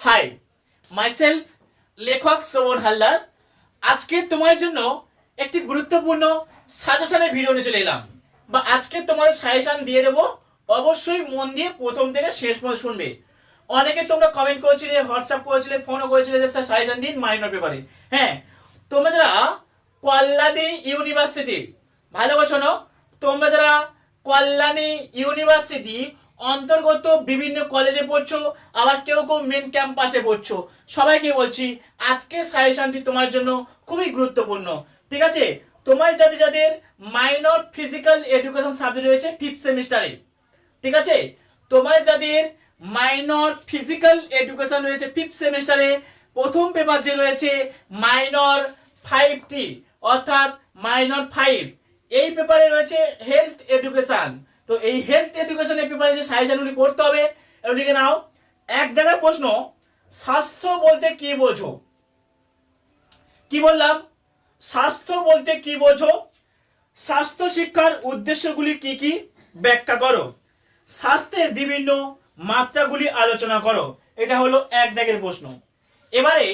High myself লেখক শ্রবণ হালদার। আজকে তোমার জন্য একটি গুরুত্বপূর্ণ সাজেশনের ভিডিও নিয়ে চলে এলাম। বা আজকে তোমাদের সাজেশন দিয়ে দেবো। অবশ্যই মন দিয়ে প্রথম থেকে শেষ পর্যন্ত শুনবে। অনেকে তোমরা কমেন্ট করেছিলে হোয়াটসঅ্যাপ করেছিলে ফোনও করেছিলে যে স্যার সাজেশন দিন মাইনর পেপারে হ্যাঁ তোমরা যারা কল্যাণী ইউনিভার্সিটি ভালো শোনো, তোমরা যারা কল্যাণী ইউনিভার্সিটি অন্তর্গত বিভিন্ন কলেজে পড়ছো, আবার কেউ কেউ মেন ক্যাম্পাসে পড়ছো। সবাইকে বলছি, আজকে সাজেশনটি তোমার জন্য খুবই গুরুত্বপূর্ণ। ঠিক আছে? তোমার যাদের যাদের মাইনর ফিজিক্যাল এডুকেশন সাবজেক্ট রয়েছে ফিফথ সেমিস্টারে ঠিক আছে? তোমার যাদের মাইনর ফিজিক্যাল এডুকেশন রয়েছে ফিফথ সেমিস্টারে প্রথম পেপার যে রয়েছে মাইনর ফাইভ টি অর্থাৎ মাইনর ফাইভ এই পেপারে রয়েছে হেলথ এডুকেশন তো এই হেলথ এডুকেশনের পেপারে যে সাজেশনগুলি পড়তে হবে। এগুলো লিখে নাও, এক জায়গায় প্রশ্ন, স্বাস্থ্য বলতে কি বোঝো? কি বললাম? স্বাস্থ্য বলতে কি বোঝো? স্বাস্থ্য শিক্ষার উদ্দেশ্যগুলি কি কি? ব্যাখ্যা করো। স্বাস্থ্যের বিভিন্ন মাত্রাগুলি আলোচনা করো। এটা হলো এক দাগের প্রশ্ন। এবারে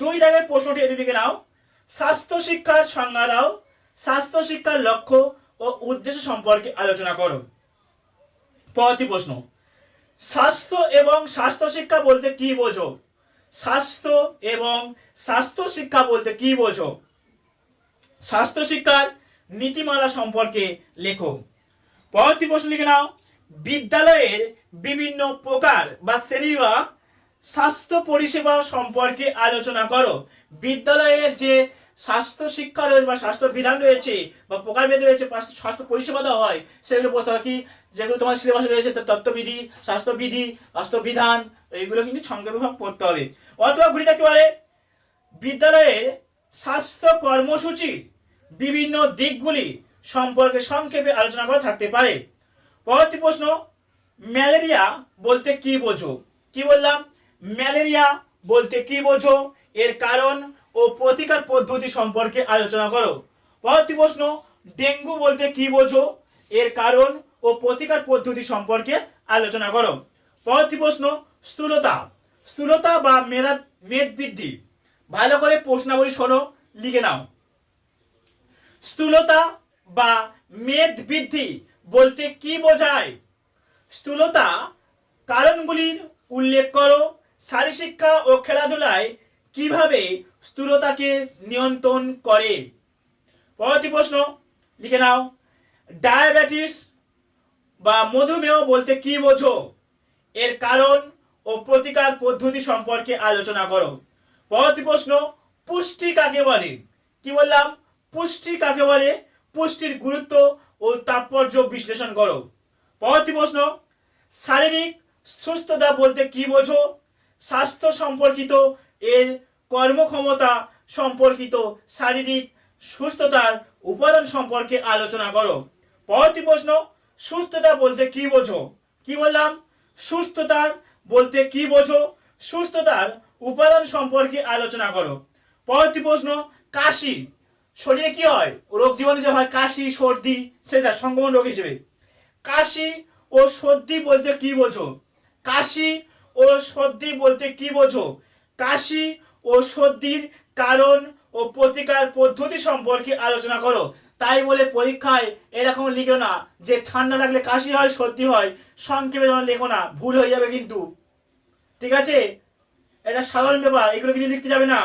দুই দাগের প্রশ্নটি এটি লিখে নাও। স্বাস্থ্য শিক্ষার সংজ্ঞা দাও। স্বাস্থ্য শিক্ষার লক্ষ্য ও উদ্দেশ্য সম্পর্কে আলোচনা করো। পরবর্তী প্রশ্ন। স্বাস্থ্য এবং স্বাস্থ্য শিক্ষা বলতে কি বোঝো? স্বাস্থ্য এবং স্বাস্থ্য শিক্ষা বলতে কি বোঝো? স্বাস্থ্য শিক্ষার নীতিমালা সম্পর্কে লেখো। পরবর্তী প্রশ্ন লিখে নাও। বিদ্যালয়ের বিভিন্ন প্রকার বা শ্রেণীবিভাগ স্বাস্থ্য পরিষেবা সম্পর্কে আলোচনা করো। বিদ্যালয়ের যে স্বাস্থ্য শিক্ষা রয়েছে বা স্বাস্থ্য বিধান রয়েছে বা প্রকারভেদ রয়েছে, স্বাস্থ্য পরিষেবা দেওয়া হয়, সেগুলো হবে কি? যেগুলো তোমার সিলেবাসে রয়েছে তত্ত্ববিধি, স্বাস্থ্যবিধি স্বাস্থ্য বিধান এইগুলো কিন্তু সংক্ষেপে পড়তে হবে। অথবা ঘুরে থাকতে পারে বিদ্যালয়ের স্বাস্থ্য কর্মসূচির বিভিন্ন দিকগুলি সম্পর্কে সংক্ষেপে আলোচনা করা থাকতে পারে। পরবর্তী প্রশ্ন, ম্যালেরিয়া বলতে কি বোঝো? কি বললাম? ম্যালেরিয়া বলতে কি বোঝো? এর কারণ ও প্রতিকার পদ্ধতি সম্পর্কে আলোচনা করো। পরবর্তী প্রশ্ন, ডেঙ্গু বলতে কি বোঝো? এর কারণ ও প্রতিকার পদ্ধতি সম্পর্কে আলোচনা করো। পরবর্তী প্রশ্ন, স্থূলতা। স্থূলতা বা মেধা মেদ বৃদ্ধি। ভালো করে প্রশ্নাবলী শোনো, লিখে নাও। স্থূলতা বা মেদ বৃদ্ধি বলতে কি বোঝায়? স্থূলতা কারণগুলির উল্লেখ করো। শারীরশিক্ষা ও খেলাধুলায় কীভাবে স্থূলতাকে নিয়ন্ত্রণ করে? পরবর্তী প্রশ্ন, লিখে নাও। ডায়াবেটিস বা মধুমেহ বলতে কি বোঝো? এর কারণ ও প্রতিকার পদ্ধতি সম্পর্কে আলোচনা করো। পরবর্তী প্রশ্ন, পুষ্টি কাকে বলে? কি বললাম? পুষ্টি কাকে বলে? পুষ্টির গুরুত্ব ও তাৎপর্য বিশ্লেষণ করো। পরবর্তী প্রশ্ন, শারীরিক সুস্থতা বলতে কি বোঝো? স্বাস্থ্য সম্পর্কিত এর কর্মক্ষমতা সম্পর্কিত শারীরিক সুস্থতার উপাদান সম্পর্কে আলোচনা করো। পরবর্তী প্রশ্ন, সুস্থতা বলতে কি বোঝো? কি বললাম? সুস্থতার বলতে কি বোঝো? সুস্থতার উপাদান সম্পর্কে আলোচনা করো। পরবর্তী প্রশ্ন, কাশি। শরীরে কি হয়? রোগ জীবাণু যে হয়, কাশি, সর্দি, সেটা সংক্রমণ রোগ হিসেবে। কাশি ও সর্দি বলতে কি বোঝো? কাশি ও সর্দি বলতে কি বোঝো? কাশি ও সর্দির কারণ ও প্রতিকার পদ্ধতি সম্পর্কে আলোচনা করো। তাই বলে পরীক্ষায় এরকম লিখো না যে ঠান্ডা লাগলে কাশি হয়, সর্দি হয়, সংক্ষেপে যেমন লেখো না, ভুল হয়ে যাবে কিন্তু। ঠিক আছে? এটা সাধারণ ব্যাপার, এগুলো কিন্তু লিখতে যাবে না।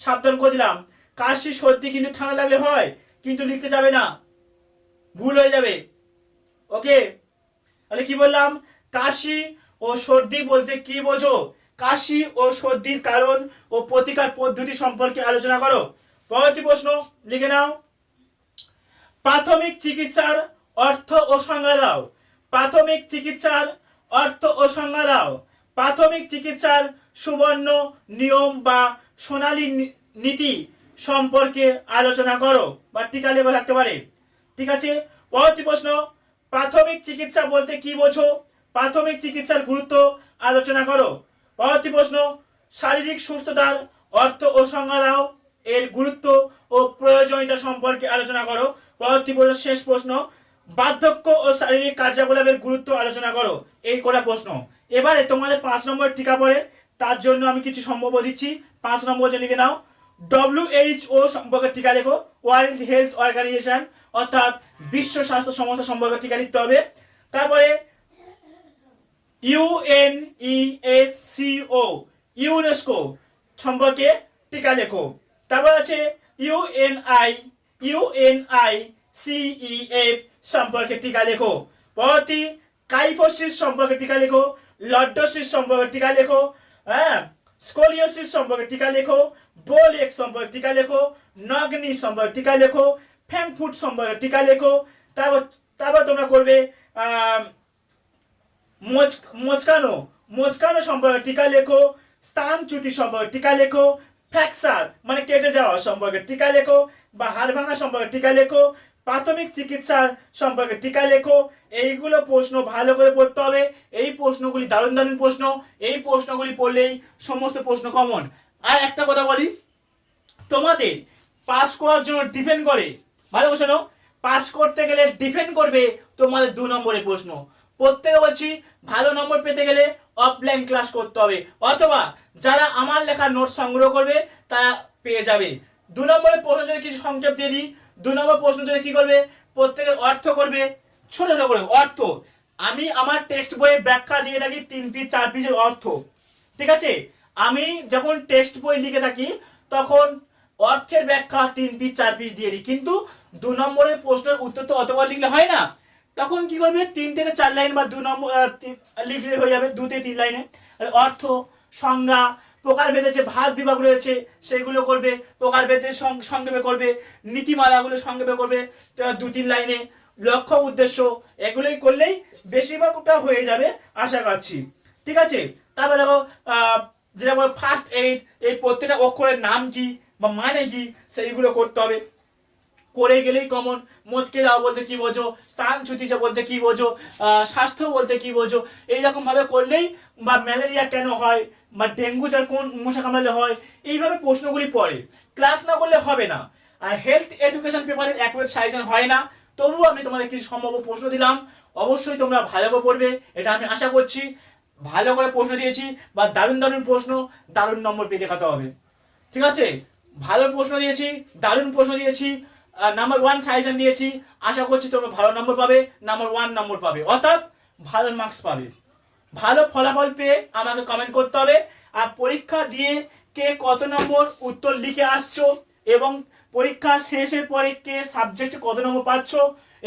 সাবধান করে দিলাম। কাশি, সর্দি কিন্তু ঠান্ডা লাগলে হয়, কিন্তু লিখতে যাবে না। ভুল হয়ে যাবে। ওকে? তাহলে কি বললাম? কাশি ও সর্দি বলতে কি বোঝো? কাশি ও সর্দির কারণ ও প্রতিকার পদ্ধতি সম্পর্কে আলোচনা করো। পরবর্তী প্রশ্ন, লিখে নাও। প্রাথমিক চিকিৎসার অর্থ ও সংজ্ঞা দাও। প্রাথমিক চিকিৎসার অর্থ ও সংজ্ঞা দাও। প্রাথমিক চিকিৎসার সুবর্ণ নিয়ম বা সোনালী নীতি সম্পর্কে আলোচনা করো, বা টিকা লেখা থাকতে পারে। ঠিক আছে? পরবর্তী প্রশ্ন, প্রাথমিক চিকিৎসা বলতে কি বোঝো? প্রাথমিক চিকিৎসার গুরুত্ব আলোচনা করো। পরবর্তী প্রশ্ন, শারীরিক সুস্থতার অর্থ ও সংজ্ঞা দাও। এর গুরুত্ব ও প্রয়োজনীয়তা সম্পর্কে আলোচনা করো। পরবর্তী প্রশ্ন শেষ প্রশ্ন, বার্ধক্য ও শারীরিক কার্যকলাপের গুরুত্ব আলোচনা করো। এই কটা প্রশ্ন। এবারে তোমাদের পাঁচ নম্বর টিকা পড়ে। তার জন্য আমি কিছু সম্ভব দিচ্ছি। পাঁচ নম্বর যে লিখে নাও। ডব্লিউএইচও সম্পর্কে টিকা লেখো। ওয়ার্ল্ড হেলথ অর্গানাইজেশন অর্থাৎ বিশ্ব স্বাস্থ্য সংস্থা সম্পর্কে টিকা লিখতে হবে। তারপরে ইউএনইএসসিও ইউনেস্কো, সম্পর্কে টিকা লেখো। তারপর আছে ইউএনআই ইউএনআই সিইএফ সম্পর্কে টিকা লেখো। পরবর্তী কাইফোসিস সম্পর্কে টিকা লেখো লডোসিস সম্পর্কে টিকা লেখো হ্যাঁ স্কোলিওসিস সম্পর্কে টিকা লেখো, বোলেক সম্পর্কে টিকা লেখো, নগ্নি সম্পর্কে টিকা লেখো ফ্যাংফুট সম্পর্কে টিকা লেখো। তারপর তারপর তোমরা করবে মোচকানো মোচকানো সম্পর্কে টিকা লেখো স্থানচ্যুতি সম্পর্কে টিকা লেখো ফ্র্যাকচার মানে কেটে যাওয়া সম্পর্কে টিকা লেখো, বা হাড় ভাঙা সম্পর্কে টিকা লেখো, প্রাথমিক চিকিৎসার সম্পর্কে টিকা লেখো, এইগুলো প্রশ্ন ভালো করে পড়তে হবে। এই প্রশ্নগুলি দারুণ দারুণ প্রশ্ন, এই প্রশ্নগুলি পড়লেই সমস্ত প্রশ্ন কমন আর একটা কথা বলি, তোমাদের পাস করার জন্য ডিপেন্ড করে, ভালো শোনো পাস করতে গেলে ডিপেন্ড করবে তোমাদের দু নম্বরের প্রশ্ন। প্রত্যেকে বলছি, ভালো নম্বর পেতে গেলে অফলাইন ক্লাস করতে হবে। অথবা যারা আমার লেখা নোট সংগ্রহ করবে, তারা পেয়ে যাবে। দু নম্বরের প্রশ্ন যদি কিছু সংক্ষেপ দিয়ে দিই। দু নম্বর প্রশ্ন যদি কি করবে? প্রত্যেকের অর্থ করবে। ছোট ছোট করে, অর্থ। আমি আমার টেক্সট বইয়ে ব্যাখ্যা দিয়ে থাকি তিন পিস চার পিসের অর্থ। ঠিক আছে? আমি যখন টেক্সট বই লিখে থাকি, তখন অর্থের ব্যাখ্যা তিন পিস চার পিস দিয়ে দিই। কিন্তু দু নম্বরের প্রশ্নের উত্তর তো অতবার লিখলে হয় না। তখন কি করবে? তিন থেকে চার লাইন বা দু নম্বর লিখলে হয়ে যাবে দু থেকে তিন লাইনে। অর্থ, সংজ্ঞা প্রকারভেদে যে ভাগ বিভাগ রয়েছে, সেগুলো করবে, প্রকারভেদের সংক্ষেপে করবে, নীতিমালাগুলো সংক্ষেপে করবে দু তিন লাইনে। লক্ষ্য, উদ্দেশ্য, এগুলোই করলেই বেশিরভাগটা হয়ে যাবে, আশা করছি। ঠিক আছে? তারপরে দেখো যেটা বল ফার্স্ট এইড এই প্রত্যেকটা অক্ষরের নাম কি বা মানে কি, সেইগুলো করতে হবে। করে গেলেই কমন। মুচকে যাওয়া বলতে কি বোঝো? স্থান ছুটিছে বলতে কি বোঝো? স্বাস্থ্য বলতে কি বোঝো? এইরকম ভাবে করলেই বা ম্যালেরিয়া কেন হয়? বা ডেঙ্গু জ্বর কোন মশা কামড়ালে হয়? এইভাবে প্রশ্নগুলি পড়ে। ক্লাস না করলে হবে না। আর হেলথ এডুকেশন পেপারের অ্যাকুরেট সাজেশন হয় না। তবুও আমি তোমাদের কিছু সম্ভাব্য প্রশ্ন দিলাম। অবশ্যই তোমরা ভালো করে পড়বে, এটা আমি আশা করছি। ভালো করে প্রশ্ন দিয়েছি বা দারুণ দারুণ প্রশ্ন, দারুণ নম্বর পেয়ে দেখাতে হবে। ঠিক আছে? ভালো প্রশ্ন দিয়েছি, দারুণ প্রশ্ন দিয়েছি। নাম্বার ওয়ান সাজেশন দিয়েছি। আশা করছি তোমরা ভালো নম্বর পাবে। নাম্বার ওয়ান নম্বর পাবে। অর্থাৎ ভালো মার্কস পাবে। ভালো ফলাফল পেয়ে আমাকে কমেন্ট করতে হবে। আর পরীক্ষা দিয়ে কে কত নম্বর উত্তর লিখে আসছো এবং পরীক্ষা শেষের পরে কে সাবজেক্টে কত নম্বর পাচ্ছ,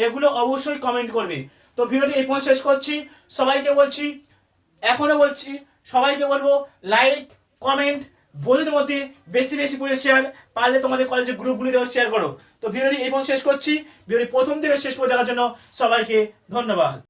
এগুলো অবশ্যই কমেন্ট করবে। তো ভিডিওটি এই পর্যন্ত শেষ করছি। সবাইকে বলছি, এখনও বলছি, সবাইকে বলব লাইক কমেন্ট বন্ধুদের মধ্যে বেশি বেশি করে শেয়ার পারলে তোমাদের কলেজের গ্রুপগুলিতেও শেয়ার করো। তো ভিডিওটি এই পর্যন্ত শেষ করছি। ভিডিওটি প্রথম থেকে শেষ করে দেখার জন্য সবাইকে ধন্যবাদ।